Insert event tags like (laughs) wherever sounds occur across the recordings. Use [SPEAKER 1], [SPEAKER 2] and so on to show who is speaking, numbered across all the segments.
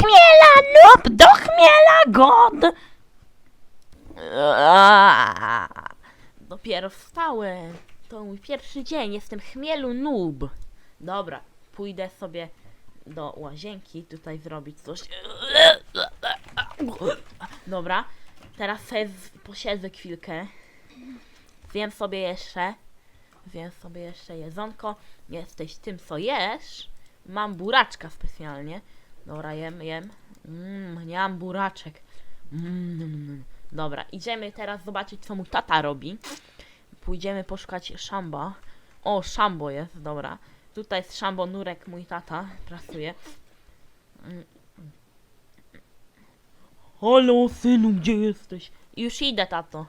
[SPEAKER 1] chmiela, noob, do chmiela, god! Dopiero wstałem. To mój pierwszy dzień, jestem chmielu noob. Dobra, pójdę sobie do łazienki, tutaj zrobić coś. Dobra, teraz posiedzę chwilkę. Zjem sobie jeszcze. Zjem sobie jeszcze jedzonko. Jesteś tym, co jesz. Mam buraczka specjalnie. Dobra, jem, jem. Mmm, nie mam buraczek. Mm, mm, mm. Dobra, idziemy teraz zobaczyć, co mu tata robi. Pójdziemy poszukać szamba. O, szambo jest, dobra. Tutaj jest szambo nurek, mój tata pracuje. Mm. Halo, synu, gdzie jesteś? Już idę, tato.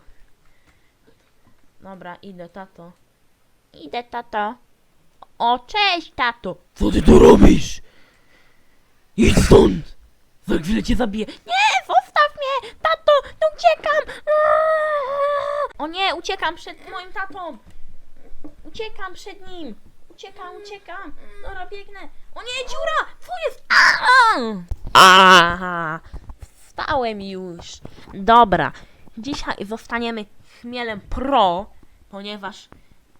[SPEAKER 1] Dobra, idę, tato. Idę, tato. O, cześć, tato. Co ty tu robisz? Idź (laughs) stąd! Za chwilę cię zabiję. Nie, zostaw mnie! Tato, tu uciekam! O nie, uciekam przed moim tatą! Uciekam przed nim! Uciekam, uciekam! Dobra, biegnę! O nie, dziura! Co jest? Aha! Wstałem już. Dobra, dzisiaj zostaniemy chmielem pro, ponieważ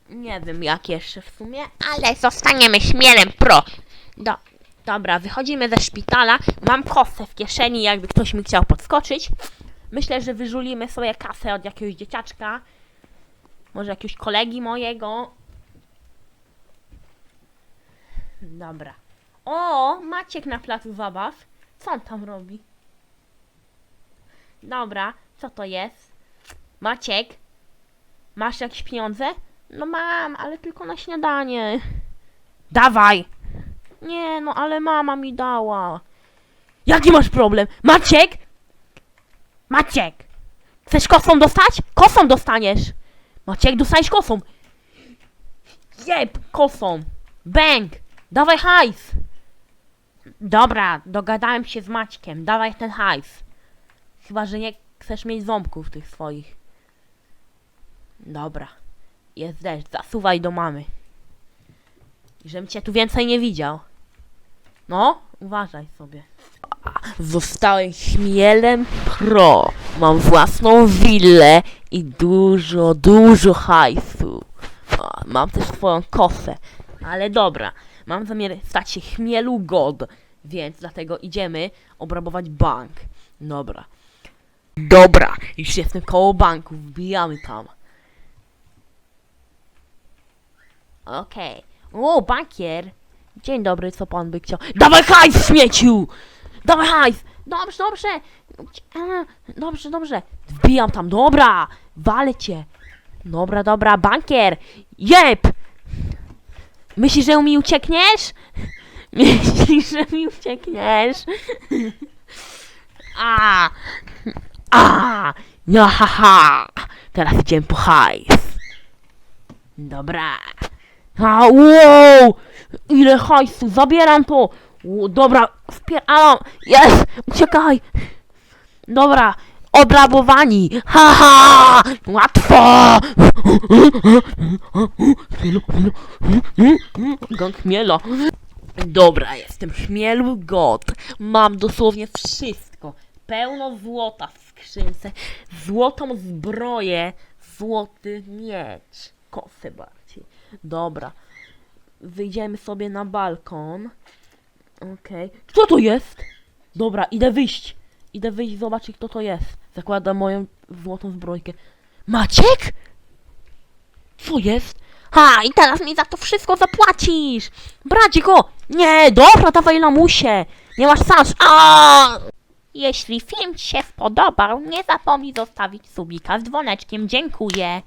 [SPEAKER 1] nie wiem jak jeszcze w sumie, ale zostaniemy śmielem pro. Do, dobra, wychodzimy ze szpitala. Mam kosę w kieszeni, jakby ktoś mi chciał podskoczyć. Myślę, że wyżulimy sobie kasę od jakiegoś dzieciaczka. Może jakiegoś kolegi mojego. Dobra. O, Maciek na placu zabaw. Co on tam robi? Dobra, co to jest? Maciek? Masz jakieś pieniądze? No mam, ale tylko na śniadanie. Dawaj! Nie, no ale mama mi dała. Jaki masz problem? Maciek! Maciek! Chcesz kosą dostać? Kosą dostaniesz! Maciek, dostaniesz kosą! Jeb, kosą! Bęk! Dawaj hajs! Dobra, dogadałem się z Maćkiem. Dawaj ten hajs. Chyba, że nie chcesz mieć ząbków tych swoich. Dobra. Jest deszcz, zasuwaj do mamy. Żebym cię tu więcej nie widział. No, uważaj sobie. Zostałem chmielem pro. Mam własną willę i dużo, dużo hajsu. Mam też swoją kosę. Ale dobra, mam zamiar stać się chmielu god, więc dlatego idziemy obrabować bank. Dobra. Dobra, już jestem koło banku, wbijamy tam. Okej. O, bankier. Dzień dobry, co pan by chciał? Dawaj hajs, śmieciu! Dawaj hajs! Dobrze, dobrze! Dobrze, dobrze. Wbijam tam, dobra! Walę cię! Dobra, dobra, bankier! Jeb! Myślisz, że mi uciekniesz? (laughs) Myślisz, że mi uciekniesz? (laughs) A! A! No ha, ha! Teraz idziemy po hajs. Dobra. A, wow! Ile hajsu, zabieram to! Ło, dobra, wpieram! Jest! Uciekaj! Dobra, obrabowani! Haha! Łatwo! Gang chmiela. Dobra, jestem chmielu god. Mam dosłownie wszystko. Pełno złota w skrzynce. Złotą zbroję. Złoty miecz. Kosę bardziej. Dobra. Wyjdziemy sobie na balkon. Okej. Kto to jest? Dobra, idę wyjść. Idę wyjść zobaczyć kto to jest. Zakładam moją złotą zbrojkę. Maciek? Co jest? Ha, i teraz mi za to wszystko zapłacisz! Bracie go! Nie, dobra, dawaj lamusie! Nie masz szans! A! Jeśli film Ci się spodobał, nie zapomnij zostawić subika z dzwoneczkiem. Dziękuję.